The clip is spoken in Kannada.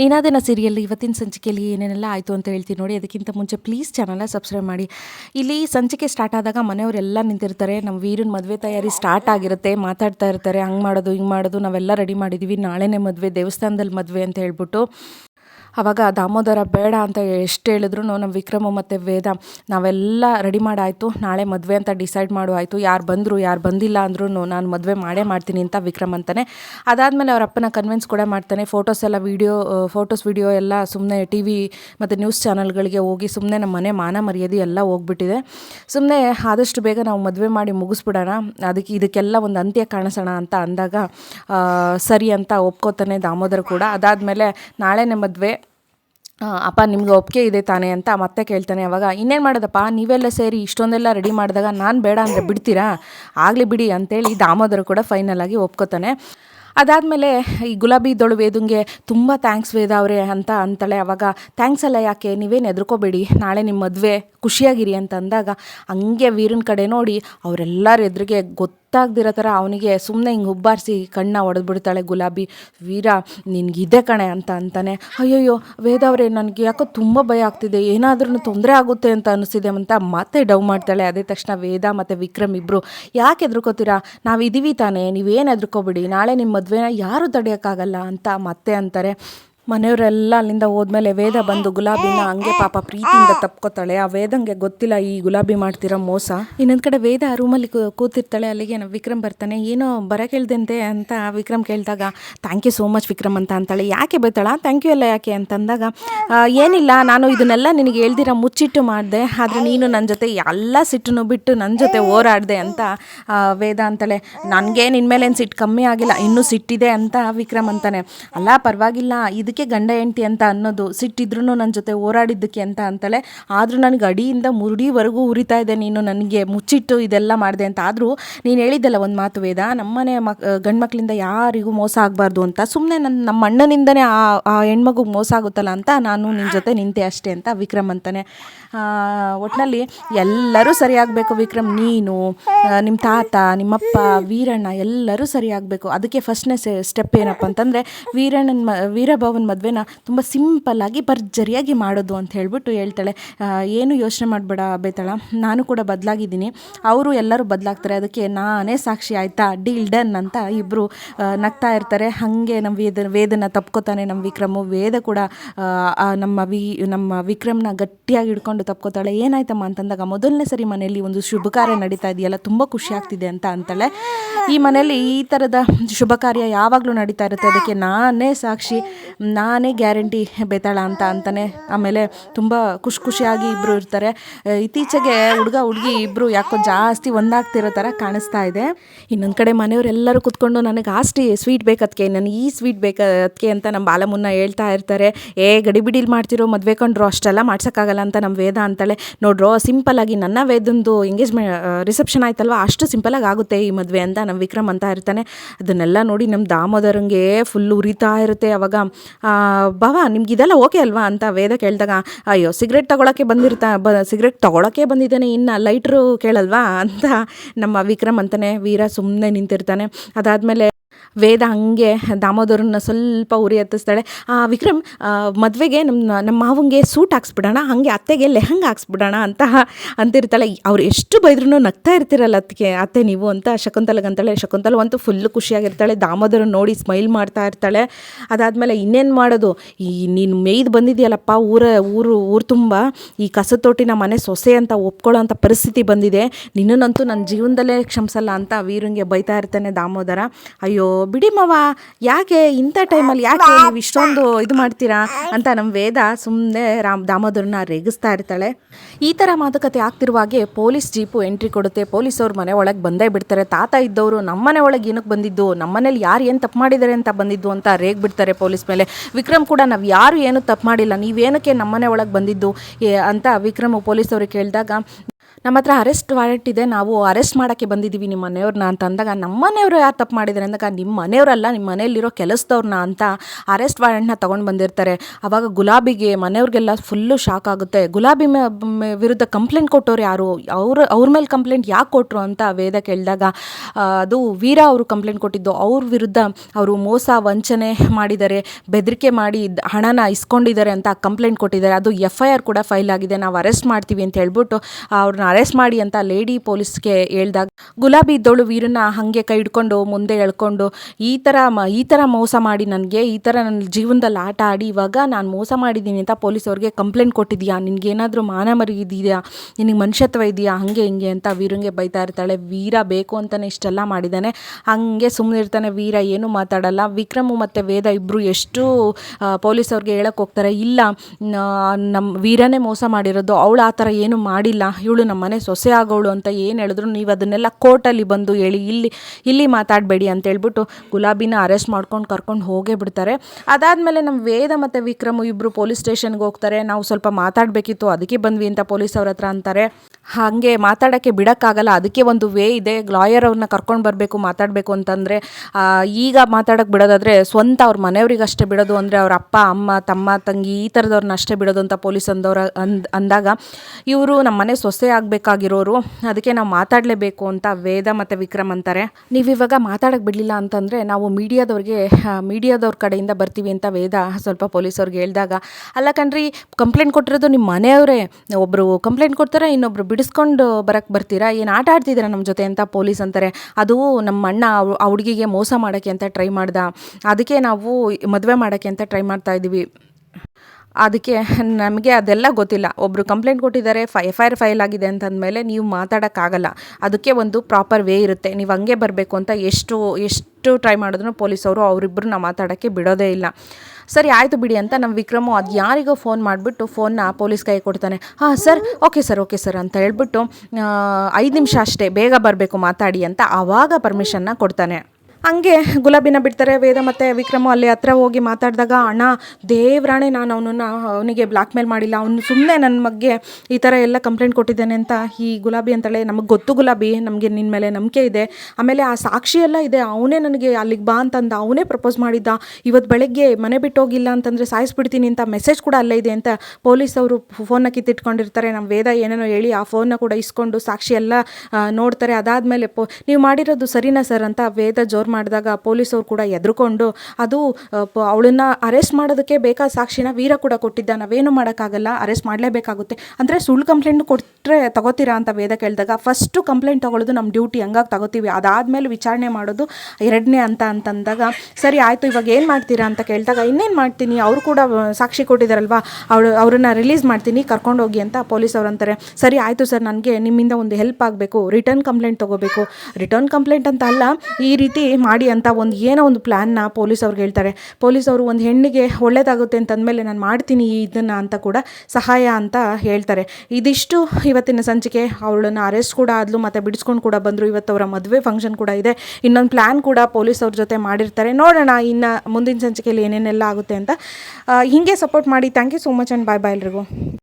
ನೀನಾದೇನ ಸೀರಿಯಲ್ ಇವತ್ತಿನ ಸಂಚಿಕೆಯಲ್ಲಿ ಏನೇನೆಲ್ಲ ಆಯಿತು ಅಂತ ಹೇಳ್ತೀನಿ ನೋಡಿ, ಅದಕ್ಕಿಂತ ಮುಂಚೆ ಪ್ಲೀಸ್ ಚಾನಲ್ನ ಸಬ್ಸ್ಕ್ರೈಬ್ ಮಾಡಿ. ಇಲ್ಲಿ ಸಂಚಿಕೆ ಸ್ಟಾರ್ಟ್ ಆದಾಗ ಮನೆಯವರೆಲ್ಲ ನಿಂತಿರ್ತಾರೆ. ನಮ್ಮ ವೀರನ ಮದುವೆ ತಯಾರಿ ಸ್ಟಾರ್ಟ್ ಆಗಿರುತ್ತೆ. ಮಾತಾಡ್ತಾ ಇರ್ತಾರೆ. ಹಂಗೆ ಮಾಡೋದು, ಹಿಂಗೆ ಮಾಡೋದು, ನಾವೆಲ್ಲ ರೆಡಿ ಮಾಡಿದ್ದೀವಿ ನಾಳೆನೇ ಮದುವೆ ದೇವಸ್ಥಾನದಲ್ಲಿ ಮದುವೆ ಅಂತ ಹೇಳ್ಬಿಟ್ಟು. ಅವಾಗ ದಾಮೋದರ ಬೇಡ ಅಂತ ಎಷ್ಟು ಹೇಳಿದ್ರು ನಮ್ಮ ವಿಕ್ರಮ ಮತ್ತು ವೇದ ನಾವೆಲ್ಲ ರೆಡಿ ಮಾಡಾಯಿತು. ನಾಳೆ ಮದುವೆ ಅಂತ ಡಿಸೈಡ್ ಮಾಡು ಆಯಿತು. ಯಾರು ಬಂದರು, ಯಾರು ಬಂದಿಲ್ಲ ಅಂದ್ರೂ ನಾನು ಮದುವೆ ಮಾಡೇ ಮಾಡ್ತೀನಿ ಅಂತ ವಿಕ್ರಮ್ ಅಂತಾನೆ. ಅದಾದಮೇಲೆ ಅವರ ಅಪ್ಪನ ಕನ್ವಿನ್ಸ್ ಕೂಡ ಮಾಡ್ತಾನೆ. ಫೋಟೋಸ್ ಎಲ್ಲ ವೀಡಿಯೋ ಫೋಟೋಸ್ ವೀಡಿಯೋ ಎಲ್ಲ ಸುಮ್ಮನೆ ಟಿ ವಿ ಮತ್ತು ನ್ಯೂಸ್ ಚಾನಲ್ಗಳಿಗೆ ಹೋಗಿ ಸುಮ್ಮನೆ ನಮ್ಮ ಮನೆ ಮಾನ ಮರ್ಯಾದೆ ಎಲ್ಲ ಹೋಗ್ಬಿಟ್ಟಿದೆ. ಸುಮ್ಮನೆ ಆದಷ್ಟು ಬೇಗ ನಾವು ಮದುವೆ ಮಾಡಿ ಮುಗಿಸ್ಬಿಡೋಣ. ಅದಕ್ಕೆ ಇದಕ್ಕೆಲ್ಲ ಒಂದು ಅಂತ್ಯ ಕಾಣಿಸೋಣ ಅಂತ ಅಂದಾಗ ಸರಿ ಅಂತ ಒಪ್ಕೋತಾನೆ ದಾಮೋದರ್ ಕೂಡ. ಅದಾದಮೇಲೆ ನಾಳೆನೇ ಮದುವೆ. ಅಪ್ಪ, ನಿಮ್ಗೆ ಒಪ್ಪಿಗೆ ಇದೆ ತಾನೇ ಅಂತ ಮತ್ತೆ ಕೇಳ್ತಾನೆ ಅವಾಗ, ಇನ್ನೇನು ಮಾಡೋದಪ್ಪ? ನೀವೆಲ್ಲ ಸೇರಿ ಇಷ್ಟೊಂದೆಲ್ಲ ರೆಡಿ ಮಾಡಿದಾಗ ನಾನು ಬೇಡ ಅಂದರೆ ಬಿಡ್ತೀರಾ? ಆಗಲಿ ಬಿಡಿ ಅಂತೇಳಿ ದಾಮೋದರ ಕೂಡ ಫೈನಲ್ ಆಗಿ ಒಪ್ಕೋತಾನೆ. ಅದಾದಮೇಲೆ ಈ ಗುಲಾಬಿ ದೊಳು ವೇದುಂಗೆ ತುಂಬ ಥ್ಯಾಂಕ್ಸ್ ವೇದ ಅವರೇ ಅಂತ ಅಂತಾಳೆ ಅವಾಗ ಥ್ಯಾಂಕ್ಸ್ ಅಲ್ಲ ಯಾಕೆ? ನೀವೇನು ಎದ್ರುಕೋಬೇಡಿ ನಾಳೆ ನಿಮ್ಮ ಮದುವೆ ಖುಷಿಯಾಗಿರಿ ಅಂತ ಅಂದಾಗ, ಹಂಗೆ ವೀರನ ಕಡೆ ನೋಡಿ ಅವರೆಲ್ಲರ ಎದುರಿಗೆ ಗೊತ್ತಾಗ್ದಿರೋ ಥರ ಅವನಿಗೆ ಸುಮ್ಮನೆ ಹಿಂಗೆ ಹುಬ್ಬಾರಿಸಿ ಕಣ್ಣ ಹೊಡೆದ್ಬಿಡ್ತಾಳೆ ಗುಲಾಬಿ. ವೀರ, ನಿನಗಿದೆ ಕಣೆ ಅಂತ ಅಂತಾನೆ. ಅಯ್ಯಯ್ಯೋ, ವೇದ ಅವರೇ, ನನಗೆ ಯಾಕೋ ತುಂಬ ಭಯ ಆಗ್ತಿದೆ. ಏನಾದ್ರೂ ತೊಂದರೆ ಆಗುತ್ತೆ ಅಂತ ಅನಿಸ್ತಿದೆ ಅಂತ ಮತ್ತೆ ಡವ್ ಮಾಡ್ತಾಳೆ. ಅದೇ ತಕ್ಷಣ ವೇದ ಮತ್ತು ವಿಕ್ರಮ್ ಇಬ್ಬರು ಯಾಕೆ ಎದ್ರುಕೋತೀರಾ ನಾವು ಇದ್ದೀವಿ ತಾನೇ. ನೀವೇನು ಎದ್ರುಕೋಬಿಡಿ ನಾಳೆ ನಿಮ್ಮ ಮದುವೆನ ಯಾರೂ ತಡೆಯೋಕ್ಕಾಗಲ್ಲ ಅಂತ ಮತ್ತೆ ಅಂತಾರೆ. ಮನೆಯವರೆಲ್ಲ ಅಲ್ಲಿಂದ ಹೋದ್ಮೇಲೆ ವೇದ ಬಂದು ಗುಲಾಬಿನ ಹಂಗೆ ಪಾಪ ಪ್ರೀತಿಯಿಂದ ತಪ್ಕೋತಾಳೆ. ಆ ವೇದಂಗೆ ಗೊತ್ತಿಲ್ಲ ಈ ಗುಲಾಬಿ ಮಾಡ್ತಿರೋ ಮೋಸ. ಇನ್ನೊಂದು ಕಡೆ ವೇದ ರೂಮಲ್ಲಿ ಕೂ- ಕೂತಿರ್ತಾಳೆ. ಅಲ್ಲಿಗೆ ವಿಕ್ರಮ್ ಬರ್ತಾನೆ. ಏನೋ ಬರ ಕೇಳ್ದಂತೆ ಅಂತ ವಿಕ್ರಮ್ ಕೇಳಿದಾಗ thank you so much Vikram ಅಂತ ಅಂತಾಳೆ. ಯಾಕೆ ಬೈತಾಳ? ಥ್ಯಾಂಕ್ ಯು ಎಲ್ಲ ಯಾಕೆ ಅಂತಂದಾಗ ಏನಿಲ್ಲ ನಾನು ಇದನ್ನೆಲ್ಲ ನಿನಗೆ ಹೇಳ್ದಿರ ಮುಚ್ಚಿಟ್ಟು ಮಾಡಿದೆ. ಆದರೆ ನೀನು ನನ್ನ ಜೊತೆ ಎಲ್ಲ ಸಿಟ್ಟನ್ನು ಬಿಟ್ಟು ನನ್ನ ಜೊತೆ ಹೋರಾಡಿದೆ ಅಂತ ವೇದ ಅಂತಾಳೆ. ನನಗೆ ನಿನ್ನ ಮೇಲೆ ಏನು ಸಿಟ್ಟು ಕಮ್ಮಿ ಆಗಿಲ್ಲ. ಇನ್ನೂ ಸಿಟ್ಟಿದೆ ಅಂತ ವಿಕ್ರಮ್ ಅಂತಾನೆ. ಅಲ್ಲ ಪರವಾಗಿಲ್ಲ. ಇದಕ್ಕೆ ಗಂಡ ಹೆಂಡ್ತಿ ಅಂತ ಅನ್ನೋದು ಸಿಟ್ಟಿದ್ರೂ ನನ್ನ ಜೊತೆ ಓಡಾಡಿದ್ದಕ್ಕೆ ಅಂತ ಅಂತಲೇ, ಆದರೂ ನನಗೆ ಅಡಿಯಿಂದ ಮುರುಡಿವರೆಗೂ ಉರಿತಾ ಇದೆ ನೀನು, ನನಗೆ ಮುಚ್ಚಿಟ್ಟು ಇದೆಲ್ಲ ಮಾಡಿದೆ ಅಂತ. ಆದರೂ ನೀನು ಹೇಳಿದ್ದಲ್ಲ ಒಂದು ಮಾತು ವೇದ ನಮ್ಮನೆ ಮಕ್, ಗಂಡು ಮಕ್ಕಳಿಂದ ಯಾರಿಗೂ ಮೋಸ ಆಗಬಾರ್ದು ಅಂತ. ಸುಮ್ಮನೆ ನನ್ನ ನಮ್ಮ ಅಣ್ಣನಿಂದನೇ ಆ ಆ ಹೆಣ್ಮಗುಗೆ ಮೋಸ ಆಗುತ್ತಲ್ಲ ಅಂತ ನಾನು ನಿನ್ನ ಜೊತೆ ನಿಂತೆ ಅಷ್ಟೇ ಅಂತ ವಿಕ್ರಮ್ ಅಂತಾನೆ. ಒಟ್ಟಿನಲ್ಲಿ ಎಲ್ಲರೂ ಸರಿಯಾಗಬೇಕು ವಿಕ್ರಮ್, ನೀನು ನಿಮ್ಮ ತಾತ, ನಿಮ್ಮಪ್ಪ, ವೀರಣ್ಣ ಎಲ್ಲರೂ ಸರಿಯಾಗಬೇಕು. ಅದಕ್ಕೆ ಫಸ್ಟ್ನೇ ಸ್ಟೆಪ್ ಏನಪ್ಪ ಅಂತಂದರೆ, ವೀರಣ್ಣನ ಮ, ವೀರಭವನ್ ಮದುವೆನ ತುಂಬ ಸಿಂಪಲ್ಲಾಗಿ ಭರ್ಜರಿಯಾಗಿ ಮಾಡೋದು ಅಂತ ಹೇಳ್ಬಿಟ್ಟು ಹೇಳ್ತಾಳೆ. ಏನು ಯೋಚನೆ ಮಾಡಬೇಡ ಬೇತಾಳ, ನಾನು ಕೂಡ ಬದಲಾಗಿದ್ದೀನಿ. ಅವರು ಎಲ್ಲರೂ ಬದಲಾಗ್ತಾರೆ. ಅದಕ್ಕೆ ನಾನೇ ಸಾಕ್ಷಿ ಆಯಿತಾ? ಡೀಲ್ ಡನ್ ಅಂತ ಇಬ್ಬರು ನಗ್ತಾ ಇರ್ತಾರೆ. ಹಾಗೆ ನಮ್ಮ ವೇದ, ವೇದನ ತಪ್ಕೋತಾನೆ ನಮ್ಮ ವಿಕ್ರಮು. ವೇದ ಕೂಡ ನಮ್ಮ ವಿ, ನಮ್ಮ ವಿಕ್ರಮ್ನ ಗಟ್ಟಿಯಾಗಿ ಹಿಡ್ಕೊಂಡು ತಪ್ಕೋತಾಳೆ. ಏನಾಯ್ತಮ್ಮ ಅಂತಂದಾಗ ಮೊದಲನೇ ಸರಿ ಮನೆಯಲ್ಲಿ ಒಂದು ಶುಭ ಕಾರ್ಯ ನಡೀತಾ ಇದೆಯಲ್ಲ, ತುಂಬ ಖುಷಿ ಆಗ್ತಿದೆ ಅಂತ ಅಂತಾಳೆ. ಈ ಮನೆಯಲ್ಲಿ ಈ ಥರದ ಶುಭ ಕಾರ್ಯ ಯಾವಾಗಲೂ ನಡೀತಾ ಇರುತ್ತೆ. ಅದಕ್ಕೆ ನಾನೇ ಸಾಕ್ಷಿ. ನಾನೇ ಗ್ಯಾರಂಟಿ ಬೇತಾಳ ಅಂತ ಅಂತಾನೆ ಆಮೇಲೆ ತುಂಬ ಖುಷಿ ಖುಷಿಯಾಗಿ ಇಬ್ಬರು ಇರ್ತಾರೆ ಇತ್ತೀಚೆಗೆ ಹುಡುಗ ಹುಡುಗಿ ಇಬ್ಬರು ಯಾಕೋ ಜಾಸ್ತಿ ಒಂದಾಗ್ತಿರೋ ಥರ ಕಾಣಿಸ್ತಾ ಇದೆ. ಇನ್ನೊಂದು ಕಡೆ ಮನೆಯವರೆಲ್ಲರೂ ಕುತ್ಕೊಂಡು ನನಗೆ ಆಸ್ಟಿ ಸ್ವೀಟ್ ಬೇಕದಕ್ಕೆ ನನಗೆ ಈ ಸ್ವೀಟ್ ಬೇಕದಕ್ಕೆ ಅಂತ ನಮ್ಮ ಬಾಲಮುನ್ನ ಹೇಳ್ತಾ ಇರ್ತಾರೆ. ಏ ಗಡಿಬಿಡಿಲಿ ಮಾಡ್ತಿರೋ, ಮದುವೆ ಕಂಡ್ರು ಅಷ್ಟೆಲ್ಲ ಮಾಡ್ಸೋಕ್ಕಾಗಲ್ಲ ಅಂತ ನಮ್ಮ ವೇದ ಅಂತಾಳೆ. ನೋಡ್ರೋ ಸಿಂಪಲ್ಲಾಗಿ ನನ್ನ ವೇದಂದು ಎಂಗೇಜ್ಮೆಂಟ್ ರಿಸೆಪ್ಷನ್ ಆಯ್ತಲ್ವ? ಅಷ್ಟು ಸಿಂಪಲಾಗಿ ಆಗುತ್ತೆ ಈ ಮದುವೆ ಅಂತ ನಮ್ಮ ವಿಕ್ರಮ್ ಅಂತ ಇರ್ತಾನೆ. ಅದನ್ನೆಲ್ಲ ನೋಡಿ ನಮ್ಮ ದಾಮೋದರಂಗೆ ಫುಲ್ ಉರಿತಾ ಇರುತ್ತೆ ಅವಾಗ. ಬಾವ ನಿಮ್ಗೆ ಇದೆಲ್ಲ ಓಕೆ ಅಲ್ವಾ ಅಂತ ವೇದ ಕೇಳಿದಾಗ, ಅಯ್ಯೋ ಸಿಗರೆಟ್ ತಗೊಳಕ್ಕೆ ಬಂದಿರ್ತಾ, ಬ ಸಿಗರೆಟ್ ತಗೊಳಕ್ಕೆ ಬಂದಿದ್ದಾನೆ, ಇನ್ನು ಲೈಟ್ರು ಕೇಳಲ್ವಾ? ಅಂತ ನಮ್ಮ ವಿಕ್ರಮ್ ಅಂತಾನೆ, ವೀರ ಸುಮ್ಮನೆ ನಿಂತಿರ್ತಾನೆ. ಅದಾದಮೇಲೆ ವೇದ ಹಂಗೆ ದಾಮೋದರನ್ನ ಸ್ವಲ್ಪ ಉರಿ ಹತ್ತಿಸ್ತಾಳೆ ಆ ವಿಕ್ರಮ್ ಮದುವೆಗೆ ನಮ್ಮ ನಮ್ಮ ಮಾವಂಗೆ ಸೂಟ್ ಹಾಕ್ಸ್ಬಿಡೋಣ, ಹಾಗೆ ಅತ್ತೆಗೆ ಲೆಹಂಗ ಹಾಕ್ಸ್ಬಿಡೋಣ ಅಂತ ಅಂತಿರ್ತಾಳೆ. ಅವ್ರು ಎಷ್ಟು ಬೈದ್ರೂ ನಗ್ತಾ ಇರ್ತಿರಲ್ಲ ಅತ್ತಿಗೆ, ಅತ್ತೆ ನೀವು ಅಂತ ಶಕುಂತಲಗಂತಾಳೆ ಶಕುಂತಲ ಅಂತೂ ಫುಲ್ ಖುಷಿಯಾಗಿರ್ತಾಳೆ. ದಾಮೋದರನ್ನ ನೋಡಿ ಸ್ಮೈಲ್ ಮಾಡ್ತಾ ಇರ್ತಾಳೆ. ಅದಾದಮೇಲೆ ಇನ್ನೇನು ಮಾಡೋದು? ಈ ನೀನು ಮೇಯ್ದು ಬಂದಿದೆಯಲ್ಲಪ್ಪ, ಊರ, ಊರು ಊರು ತುಂಬ. ಈ ಕಸ ತೊಟ್ಟಿನ ಮನೆ ಸೊಸೆ ಅಂತ ಒಪ್ಕೊಳ್ಳೋ ಅಂಥ ಪರಿಸ್ಥಿತಿ ಬಂದಿದೆ. ನಿನ್ನನ್ನಂತೂ ನನ್ನ ಜೀವನದಲ್ಲೇ ಕ್ಷಮಿಸಲ್ಲ ಅಂತ ವೀರಂಗೆ ಬೈತಾ ಇರ್ತಾನೆ ದಾಮೋದರ. ಅಯ್ಯೋ ಬಿಡಿ ಮವ, ಯಾಕೆ ಇಂಥ ಟೈಮಲ್ಲಿ ಯಾಕೆ ನೀವು ಇಷ್ಟೊಂದು ಇದು ಮಾಡ್ತೀರಾ ಅಂತ ನಮ್ಮ ವೇದ ಸುಮ್ಮನೆ ರಾಮ್ ದಾಮೋದರನ್ನ ರೇಗಿಸ್ತಾ ಇರ್ತಾಳೆ. ಈ ಥರ ಮಾತುಕತೆ ಆಗ್ತಿರುವಾಗೆ ಪೊಲೀಸ್ ಜೀಪು ಎಂಟ್ರಿ ಕೊಡುತ್ತೆ. ಪೊಲೀಸವ್ರ ಮನೆ ಒಳಗೆ ಬಂದೇ ಬಿಡ್ತಾರೆ. ತಾತ ಇದ್ದವರು ನಮ್ಮನೆ ಒಳಗೆ ಏನಕ್ಕೆ ಬಂದಿದ್ದು ನಮ್ಮನೇಲಿ ಯಾರು ಏನು ತಪ್ಪು ಮಾಡಿದ್ದಾರೆ ಅಂತ ಬಂದಿದ್ದು ಅಂತ ರೇಗ್ ಬಿಡ್ತಾರೆ ಪೊಲೀಸ್ ಮೇಲೆ. ವಿಕ್ರಮ್ ಕೂಡ ನಾವು ಯಾರು ಏನು ತಪ್ಪು ಮಾಡಿಲ್ಲ ನೀವೇನಕ್ಕೆ ನಮ್ಮನೆ ಒಳಗೆ ಬಂದಿದ್ದು ಅಂತ ವಿಕ್ರಮ್ ಪೊಲೀಸವ್ರಿಗೆ ಕೇಳಿದಾಗ ನಮ್ಮ ಹತ್ರ ಅರೆಸ್ಟ್ ವಾರೆಂಟ್ ಇದೆ, ನಾವು ಅರೆಸ್ಟ್ ಮಾಡೋಕ್ಕೆ ಬಂದಿದ್ದೀವಿ ನಿಮ್ಮ ಮನೆಯವ್ರನ್ನ ಅಂತ ಅಂದಾಗ, ನಮ್ಮ ಮನೆಯವರು ಯಾರು ತಪ್ಪು ಮಾಡಿದ್ದಾರೆ ಅಂದಾಗ, ನಿಮ್ಮ ಮನೆಯವರಲ್ಲ, ನಿಮ್ಮ ಮನೆಯಲ್ಲಿರೋ ಕೆಲಸದವ್ರನ್ನ ಅಂತ ಅರೆಸ್ಟ್ ವಾರೆಂಟ್ನ ತೊಗೊಂಡು ಬಂದಿರ್ತಾರೆ. ಆವಾಗ ಗುಲಾಬಿಗೆ ಮನೆಯವ್ರಿಗೆಲ್ಲ ಫುಲ್ಲು ಶಾಕ್ ಆಗುತ್ತೆ. ಗುಲಾಬಿ ವಿರುದ್ಧ ಕಂಪ್ಲೇಂಟ್ ಕೊಟ್ಟವ್ರು ಯಾರು? ಅವರು, ಅವ್ರ ಮೇಲೆ ಕಂಪ್ಲೇಂಟ್ ಯಾಕೆ ಕೊಟ್ಟರು ಅಂತ ವೇದ ಕೇಳಿದಾಗ ಅದು ವೀರ ಅವರು ಕಂಪ್ಲೇಂಟ್ ಕೊಟ್ಟಿದ್ದು. ಅವ್ರ ವಿರುದ್ಧ ಅವರು ಮೋಸ, ವಂಚನೆ ಮಾಡಿದ್ದಾರೆ. ಬೆದರಿಕೆ ಮಾಡಿ ಹಣನ ಇಸ್ಕೊಂಡಿದ್ದಾರೆ ಅಂತ ಕಂಪ್ಲೇಂಟ್ ಕೊಟ್ಟಿದ್ದಾರೆ. ಅದು ಎಫ್ ಐ ಆರ್ ಕೂಡ ಫೈಲ್ ಆಗಿದೆ. ನಾವು ಅರೆಸ್ಟ್ ಮಾಡ್ತೀವಿ ಅಂತ ಹೇಳ್ಬಿಟ್ಟು ಅವ್ರನ್ನ ಅರೆಸ್ಟ್ ಮಾಡಿ ಅಂತ ಲೇಡಿ ಪೊಲೀಸ್ಗೆ ಹೇಳ್ದಾಗ, ಗುಲಾಬಿ ಇದ್ದವಳು ವೀರನ್ನ ಹಾಗೆ ಕೈ ಹಿಡ್ಕೊಂಡು ಮುಂದೆ ಎಳ್ಕೊಂಡು ಈ ಥರ ಈ ಥರ ಮೋಸ ಮಾಡಿ ನನಗೆ, ಈ ಥರ ನನ್ನ ಜೀವನದಲ್ಲಿ ಆಟ ಆಡಿ ಇವಾಗ ನಾನು ಮೋಸ ಮಾಡಿದ್ದೀನಿ ಅಂತ ಪೊಲೀಸ್ ಅವ್ರಿಗೆ ಕಂಪ್ಲೇಂಟ್ ಕೊಟ್ಟಿದ್ಯಾ ನಿನಗೇನಾದರೂ ಮಾನ ಮರಿಗಿದೆಯಾ ನಿನಗೆ ಮನುಷ್ಯತ್ವ ಇದೆಯಾ ಹಾಗೆ ಹಿಂಗೆ ಅಂತ ವೀರಂಗೆ ಬೈತಾ ಇರ್ತಾಳೆ. ವೀರ ಬೇಕು ಅಂತಲೇ ಇಷ್ಟೆಲ್ಲ ಮಾಡಿದ್ದಾನೆ. ಹಂಗೆ ಸುಮ್ಮನೆ ಇರ್ತಾನೆ. ವೀರ ಏನೂ ಮಾತಾಡಲ್ಲ. ವಿಕ್ರಮು ಮತ್ತು ವೇದ ಇಬ್ಬರು ಎಷ್ಟು ಪೊಲೀಸ್ ಅವ್ರಿಗೆ ಹೇಳಕ್ಕೆ ಹೋಗ್ತಾರೆ. ಇಲ್ಲ ನಮ್ಮ ವೀರನೇ ಮೋಸ ಮಾಡಿರೋದು. ಅವಳು ಆ ಥರ ಏನು ಮಾಡಿಲ್ಲ. ಇವಳು ನಮ್ಮ ಮನೆ ಸೊಸೆ ಆಗೋಳು ಅಂತ ಏನು ಹೇಳಿದ್ರು ನೀವು ಅದನ್ನೆಲ್ಲ ಕೋರ್ಟಲ್ಲಿ ಬಂದು ಹೇಳಿ, ಇಲ್ಲಿ ಇಲ್ಲಿ ಮಾತಾಡಬೇಡಿ ಅಂತ ಹೇಳ್ಬಿಟ್ಟು ಗುಲಾಬಿನ ಅರೆಸ್ಟ್ ಮಾಡ್ಕೊಂಡು ಕರ್ಕೊಂಡು ಹೋಗೇ ಬಿಡ್ತಾರೆ. ಅದಾದಮೇಲೆ ನಮ್ಮ ವೇದ ಮತ್ತು ವಿಕ್ರಮ್ ಇಬ್ಬರು ಪೊಲೀಸ್ ಸ್ಟೇಷನ್ಗೆ ಹೋಗ್ತಾರೆ. ನಾವು ಸ್ವಲ್ಪ ಮಾತಾಡಬೇಕಿತ್ತು, ಅದಕ್ಕೆ ಬಂದ್ವಿ ಅಂತ ಪೊಲೀಸ್ ಅವ್ರ ಹತ್ರ ಅಂತಾರೆ. ಹಾಗೆ ಮಾತಾಡೋಕ್ಕೆ ಬಿಡೋಕ್ಕಾಗಲ್ಲ. ಅದಕ್ಕೆ ಒಂದು ವೇ ಇದೆ. ಲಾಯರ್ ಅವ್ರನ್ನ ಕರ್ಕೊಂಡು ಬರಬೇಕು, ಮಾತಾಡಬೇಕು ಅಂತಂದರೆ ಈಗ ಮಾತಾಡೋಕ್ಕೆ ಬಿಡೋದಾದರೆ ಸ್ವಂತ ಅವ್ರ ಮನೆಯವ್ರಿಗೆ ಅಷ್ಟೇ ಬಿಡೋದು ಅಂದರೆ ಅವ್ರ ಅಪ್ಪ, ಅಮ್ಮ, ತಮ್ಮ, ತಂಗಿ ಈ ಥರದವ್ರನ್ನ ಅಷ್ಟೇ ಬಿಡೋದು ಅಂತ ಪೊಲೀಸ್ ಅಂದವ್ರ ಅಂದ್, ಅಂದಾಗ ಇವರು ನಮ್ಮ ಮನೆ ಸೊಸೆ ಆಗಬೇಕಾಗಿರೋರು, ಅದಕ್ಕೆ ನಾವು ಮಾತಾಡಲೇಬೇಕು ಅಂತ ವೇದ ಮತ್ತು ವಿಕ್ರಮ್ ಅಂತಾರೆ. ನೀವು ಇವಾಗ ಮಾತಾಡೋಕ್ಕೆ ಬಿಡಲಿಲ್ಲ ಅಂತಂದರೆ ನಾವು ಮೀಡಿಯಾದವ್ರಿಗೆ ಮೀಡಿಯಾದವ್ರ ಕಡೆಯಿಂದ ಬರ್ತೀವಿ ಅಂತ ವೇದ ಸ್ವಲ್ಪ ಪೊಲೀಸವ್ರಿಗೆ ಹೇಳಿದಾಗ, ಅಲ್ಲ ಕಣ್ರಿ, ಕಂಪ್ಲೇಂಟ್ ಕೊಟ್ಟಿರೋದು ನಿಮ್ಮ ಮನೆಯವರೇ. ಒಬ್ಬರು ಕಂಪ್ಲೇಂಟ್ ಕೊಡ್ತಾರೆ, ಇನ್ನೊಬ್ರು ಬಿಡಿಸ್ಕೊಂಡು ಬರಕ್ಕೆ ಬರ್ತೀರಾ? ಏನು ಆಟ ಆಡ್ತಿದ್ದೀರಾ ನಮ್ಮ ಜೊತೆ ಅಂತ ಪೊಲೀಸ್ ಅಂತಾರೆ. ಅದು ನಮ್ಮ ಅಣ್ಣ ಆ ಹುಡುಗಿಗೆ ಮೋಸ ಮಾಡೋಕ್ಕೆ ಅಂತ ಟ್ರೈ ಮಾಡ್ದ. ಅದಕ್ಕೆ ನಾವು ಮದುವೆ ಮಾಡೋಕ್ಕೆ ಅಂತ ಟ್ರೈ ಮಾಡ್ತಾ ಇದ್ದೀವಿ. ಅದಕ್ಕೆ ನಮಗೆ ಅದೆಲ್ಲ ಗೊತ್ತಿಲ್ಲ. ಒಬ್ಬರು ಕಂಪ್ಲೇಂಟ್ ಕೊಟ್ಟಿದ್ದಾರೆ, ಫೈ, ಎಫ್ ಐ ಆರ್ ಫೈಲ್ ಆಗಿದೆ ಅಂತಂದಮೇಲೆ ನೀವು ಮಾತಾಡೋಕ್ಕಾಗಲ್ಲ. ಅದಕ್ಕೆ ಒಂದು ಪ್ರಾಪರ್ ವೇ ಇರುತ್ತೆ. ನೀವು ಹಂಗೆ ಬರಬೇಕು ಅಂತ ಎಷ್ಟು ಎಷ್ಟು ಟ್ರೈ ಮಾಡಿದ್ರು ಪೊಲೀಸವರು ಅವರಿಬ್ಬರನ್ನ ಮಾತಾಡೋಕ್ಕೆ ಬಿಡೋದೇ ಇಲ್ಲ. ಸರಿ, ಆಯಿತು ಬಿಡಿ ಅಂತ ನಮ್ಮ ವಿಕ್ರಮು ಅದು ಯಾರಿಗೋ ಫೋನ್ ಮಾಡಿಬಿಟ್ಟು ಫೋನ್ನ ಪೊಲೀಸ್ ಕೈ ಕೊಡ್ತಾನೆ. ಹಾಂ, sir, okay sir okay sir ಅಂತ ಹೇಳ್ಬಿಟ್ಟು ಐದು ನಿಮಿಷ ಅಷ್ಟೇ, ಬೇಗ ಬರಬೇಕು, ಮಾತಾಡಿ ಅಂತ ಆವಾಗ ಪರ್ಮಿಷನ್ನ ಕೊಡ್ತಾನೆ. ಹಂಗೆ ಗುಲಾಬಿನ ಬಿಡ್ತಾರೆ, ವೇದ ಮತ್ತು ವಿಕ್ರಮ ಅಲ್ಲಿ ಹತ್ರ ಹೋಗಿ ಮಾತಾಡಿದಾಗ, ಅಣ್ಣ, ದೇವ್ರಾಣೆ ನಾನು ಅವನನ್ನು, ಅವನಿಗೆ ಬ್ಲ್ಯಾಕ್ ಮೇಲ್ ಮಾಡಿಲ್ಲ. ಅವನು ಸುಮ್ಮನೆ ನನ್ನ ಬಗ್ಗೆ ಈ ಥರ ಎಲ್ಲ ಕಂಪ್ಲೇಂಟ್ ಕೊಟ್ಟಿದ್ದಾನೆ ಅಂತ ಈ ಗುಲಾಬಿ ಅಂತಾಳೆ ನಮಗೆ ಗೊತ್ತು ಗುಲಾಬಿ, ನಮಗೆ ನಿನ್ನ ಮೇಲೆ ನಂಬಿಕೆ ಇದೆ. ಆಮೇಲೆ ಆ ಸಾಕ್ಷಿ ಎಲ್ಲ ಇದೆ. ಅವನೇ ನನಗೆ ಅಲ್ಲಿಗೆ ಬಾ ಅಂತಂದ, ಅವನೇ ಪ್ರಪೋಸ್ ಮಾಡಿದ್ದ. ಇವತ್ತು ಬೆಳಗ್ಗೆ ಮನೆ ಬಿಟ್ಟು ಹೋಗಿಲ್ಲ ಅಂತಂದರೆ ಸಾಯಿಸ್ಬಿಡ್ತೀನಿ ಅಂತ ಮೆಸೇಜ್ ಕೂಡ ಅಲ್ಲೇ ಇದೆ ಅಂತ ಪೊಲೀಸ್ ಅವರು ಫೋನ್ನ ಕಿತ್ತಿಟ್ಕೊಂಡಿರ್ತಾರೆ. ನಮ್ಮ ವೇದ ಏನೇನೋ ಹೇಳಿ ಆ ಫೋನ್ನ ಕೂಡ ಇಸ್ಕೊಂಡು ಸಾಕ್ಷಿ ಎಲ್ಲ ನೋಡ್ತಾರೆ. ಅದಾದಮೇಲೆ ಪೊ, ನೀವು ಮಾಡಿರೋದು ಸರಿನಾ ಸರ್? ಅಂತ ವೇದ ಜೋರು ಮಾಡಿದಾಗ ಪೊಲೀಸವ್ರು ಕೂಡ ಎದ್ರುಕೊಂಡು ಅದು ಅವಳನ್ನ ಅರೆಸ್ಟ್ ಮಾಡೋದಕ್ಕೆ ಬೇಕಾದ ಸಾಕ್ಷಿನ ವೀರ ಕೂಡ ಕೊಟ್ಟಿದ್ದ. ನಾವೇನು ಮಾಡೋಕ್ಕಾಗಲ್ಲ, ಅರೆಸ್ಟ್ ಮಾಡಲೇಬೇಕಾಗುತ್ತೆ. ಅಂದರೆ ಸುಳ್ಳು ಕಂಪ್ಲೇಂಟ್ ಕೊಟ್ಟರೆ ತಗೋತೀರಾ ಅಂತ ವೇದ ಕೇಳಿದಾಗ ಫಸ್ಟು ಕಂಪ್ಲೇಂಟ್ ತಗೊಳ್ಳೋದು ನಮ್ಮ ಡ್ಯೂಟಿ, ಹಂಗಾಗಿ ತಗೋತೀವಿ. ಅದಾದಮೇಲೆ ವಿಚಾರಣೆ ಮಾಡೋದು ಎರಡನೇ ಅಂತ ಅಂತಂದಾಗ, ಸರಿ ಆಯಿತು, ಇವಾಗ ಏನು ಮಾಡ್ತೀರಾ? ಅಂತ ಕೇಳಿದಾಗ, ಇನ್ನೇನು ಮಾಡ್ತೀನಿ? ಅವರು ಕೂಡ ಸಾಕ್ಷಿ ಕೊಟ್ಟಿದ್ದಾರಲ್ವಾ ಅವಳು, ಅವ್ರನ್ನ ರಿಲೀಸ್ ಮಾಡ್ತೀನಿ, ಕರ್ಕೊಂಡು ಹೋಗಿ ಅಂತ ಪೊಲೀಸ್ ಅಂತಾರೆ. ಸರಿ ಆಯಿತು ಸರ್, ನನಗೆ ನಿಮ್ಮಿಂದ ಒಂದು ಹೆಲ್ಪ್ ಆಗಬೇಕು. ರಿಟರ್ನ್ ಕಂಪ್ಲೇಂಟ್ ತೊಗೋಬೇಕು. ರಿಟರ್ನ್ ಕಂಪ್ಲೇಂಟ್ ಅಂತ ಅಲ್ಲ, ಈ ರೀತಿ ಮಾಡಿ ಅಂತ ಒಂದು ಏನೋ ಒಂದು ಪ್ಲ್ಯಾನ್ನ ಪೊಲೀಸ್ ಅವ್ರಿಗೆ ಹೇಳ್ತಾರೆ. ಪೊಲೀಸ್ ಅವರು ಒಂದು ಹೆಣ್ಣಿಗೆ ಒಳ್ಳೇದಾಗುತ್ತೆ ಅಂತಂದಮೇಲೆ ನಾನು ಮಾಡ್ತೀನಿ ಇದನ್ನು ಅಂತ ಕೂಡ ಸಹಾಯ ಅಂತ ಹೇಳ್ತಾರೆ. ಇದಿಷ್ಟು ಇವತ್ತಿನ ಸಂಚಿಕೆ. ಅವಳನ್ನು ಅರೆಸ್ಟ್ ಕೂಡ ಆದಲು, ಮತ್ತು ಬಿಡಿಸ್ಕೊಂಡು ಕೂಡ ಬಂದರು. ಇವತ್ತು ಅವರ ಮದುವೆ ಫಂಕ್ಷನ್ ಕೂಡ ಇದೆ. ಇನ್ನೊಂದು ಪ್ಲ್ಯಾನ್ ಕೂಡ ಪೊಲೀಸ್ ಅವ್ರ ಜೊತೆ ಮಾಡಿರ್ತಾರೆ. ನೋಡೋಣ ಇನ್ನು ಮುಂದಿನ ಸಂಚಿಕೆಯಲ್ಲಿ ಏನೇನೆಲ್ಲ ಆಗುತ್ತೆ ಅಂತ. ಹೀಗೆ ಸಪೋರ್ಟ್ ಮಾಡಿ. Thank you so much and bye bye ಎಲ್ರಿಗೂ.